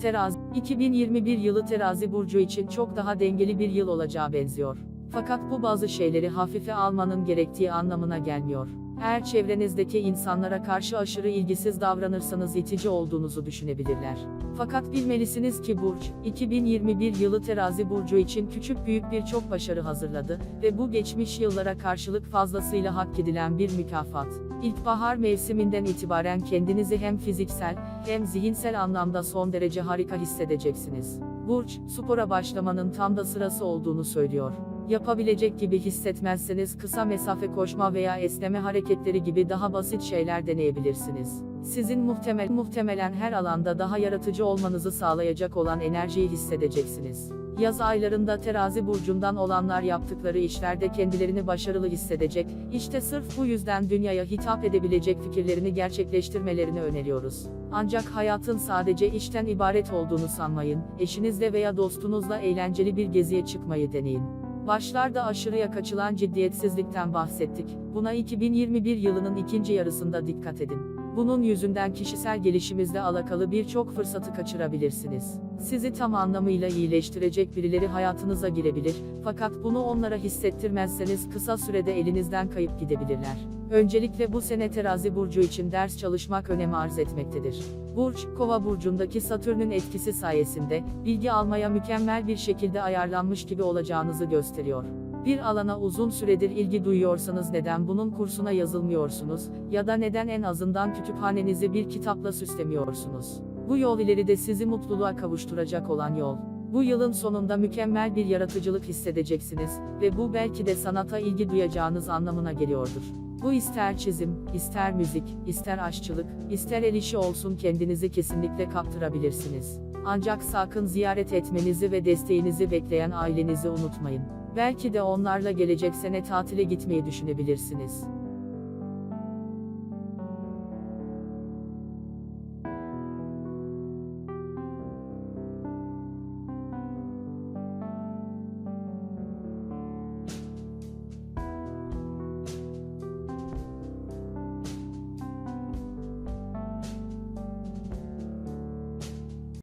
Terazi, 2021 yılı terazi burcu için çok daha dengeli bir yıl olacağı benziyor. Fakat bu bazı şeyleri hafife almanın gerektiği anlamına gelmiyor. Eğer çevrenizdeki insanlara karşı aşırı ilgisiz davranırsanız itici olduğunuzu düşünebilirler. Fakat bilmelisiniz ki Burç, 2021 yılı terazi burcu için küçük büyük birçok başarı hazırladı ve bu geçmiş yıllara karşılık fazlasıyla hak edilen bir mükafat. İlkbahar mevsiminden itibaren kendinizi hem fiziksel hem zihinsel anlamda son derece harika hissedeceksiniz. Burç, spora başlamanın tam da sırası olduğunu söylüyor. Yapabilecek gibi hissetmezseniz kısa mesafe koşma veya esneme hareketleri gibi daha basit şeyler deneyebilirsiniz. Sizin muhtemel muhtemelen her alanda daha yaratıcı olmanızı sağlayacak olan enerjiyi hissedeceksiniz. Yaz aylarında terazi burcundan olanlar yaptıkları işlerde kendilerini başarılı hissedecek, işte sırf bu yüzden dünyaya hitap edebilecek fikirlerini gerçekleştirmelerini öneriyoruz. Ancak hayatın sadece işten ibaret olduğunu sanmayın, eşinizle veya dostunuzla eğlenceli bir geziye çıkmayı deneyin. Başlarda aşırıya kaçılan ciddiyetsizlikten bahsettik. Buna 2021 yılının ikinci yarısında dikkat edin. Bunun yüzünden kişisel gelişimizle alakalı birçok fırsatı kaçırabilirsiniz. Sizi tam anlamıyla iyileştirecek birileri hayatınıza girebilir, fakat bunu onlara hissettirmezseniz kısa sürede elinizden kayıp gidebilirler. Öncelikle bu sene terazi burcu için ders çalışmak önem arz etmektedir. Burç, kova burcundaki satürnün etkisi sayesinde, bilgi almaya mükemmel bir şekilde ayarlanmış gibi olacağınızı gösteriyor. Bir alana uzun süredir ilgi duyuyorsanız neden bunun kursuna yazılmıyorsunuz ya da neden en azından kütüphanenizi bir kitapla süslemiyorsunuz? Bu yol ileride sizi mutluluğa kavuşturacak olan yol. Bu yılın sonunda mükemmel bir yaratıcılık hissedeceksiniz ve bu belki de sanata ilgi duyacağınız anlamına geliyordur. Bu ister çizim, ister müzik, ister aşçılık, ister el işi olsun kendinizi kesinlikle kaptırabilirsiniz. Ancak sakın ziyaret etmenizi ve desteğinizi bekleyen ailenizi unutmayın. Belki de onlarla gelecek sene tatile gitmeyi düşünebilirsiniz.